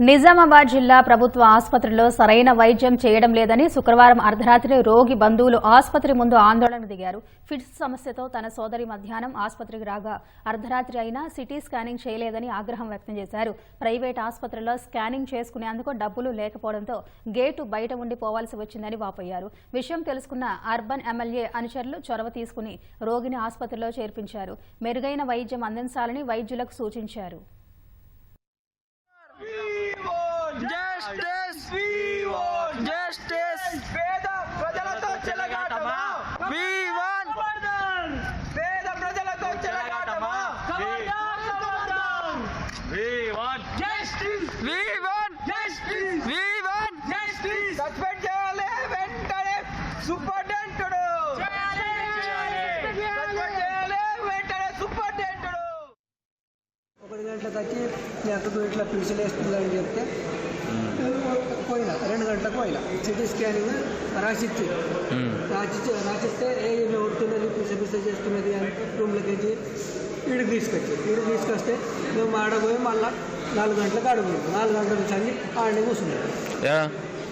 నిజామాబాద్ జిల్లా ప్రభుత్వ ఆసుపత్రిలో సరైన వైద్యం చేయడం లేదని శుక్రవారం అర్ధరాత్రి రోగి బంధువులు ఆసుపత్రి ముందు ఆందోళన దిగారు. ఫిట్స్ సమస్యతో తన సోదరి మధ్యాహ్నం ఆసుపత్రికి రాగా అర్ధరాత్రి అయినా సిటీ స్కానింగ్ చేయలేదని ఆగ్రహం వ్యక్తం చేశారు. ప్రైవేట్ ఆసుపత్రిలో స్కానింగ్ చేసుకునేందుకు డబ్బులు లేకపోవడంతో గేటు బయట ఉండి పోవాల్సి వచ్చిందని వాపోయారు. విషయం తెలుసుకున్న అర్బన్ ఎమ్మెల్యే అనుచరులు చొరవ తీసుకుని రోగిని ఆసుపత్రిలో చేర్పించారు. మెరుగైన వైద్యం అందించాలని వైద్యులకు సూచించారు. జస్టిస్ జస్టిస్ పేద ప్రజలతో చెలగాటమా? వి వాంట్ పేద ప్రజలతో చెలగాటమా? We want we want suspend చేయాలి. వెంటనే సూపరింటెండెంట్ సస్పెండ్ చేయాలి వెంటనే సూపరింటెండెంట్ ఒకటి గంటలకు వచ్చి అక్కకు ఇట్లా పిలిచిలు వేస్తుందని చెప్తే పోయినా రెండు గంటలకు పోయినా. సిటీ స్కానింగ్ రాసిచ్చి రాసిచ్చి రాసిస్తే ఏ ఈమె ఉడుతున్నది పిస పిస చేస్తున్నది అని రూమ్లోకి వెళ్ళి వీడికి తీసుకొచ్చి వీడికి తీసుకొస్తే మేము ఆడపోయి మళ్ళీ నాలుగు గంటలకు ఆడపోయింది నాలుగు గంటల నుంచి అన్ని ఆడనే కూర్చున్నాడు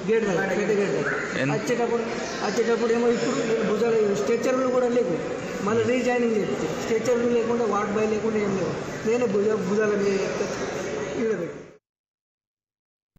గేట్ దగ్గర గేట్ దగ్గర. వచ్చేటప్పుడు వచ్చేటప్పుడు ఏమో ఇప్పుడు భుజాలు స్ట్రెచ్చర్లు కూడా లేవు. మళ్ళీ రీజాయినింగ్ చేస్తే స్ట్రెచ్చర్లు లేకుండా వాట్ బై లేకుండా ఏం లేవు. నేనే భుజ భుజాల మీద ఈడ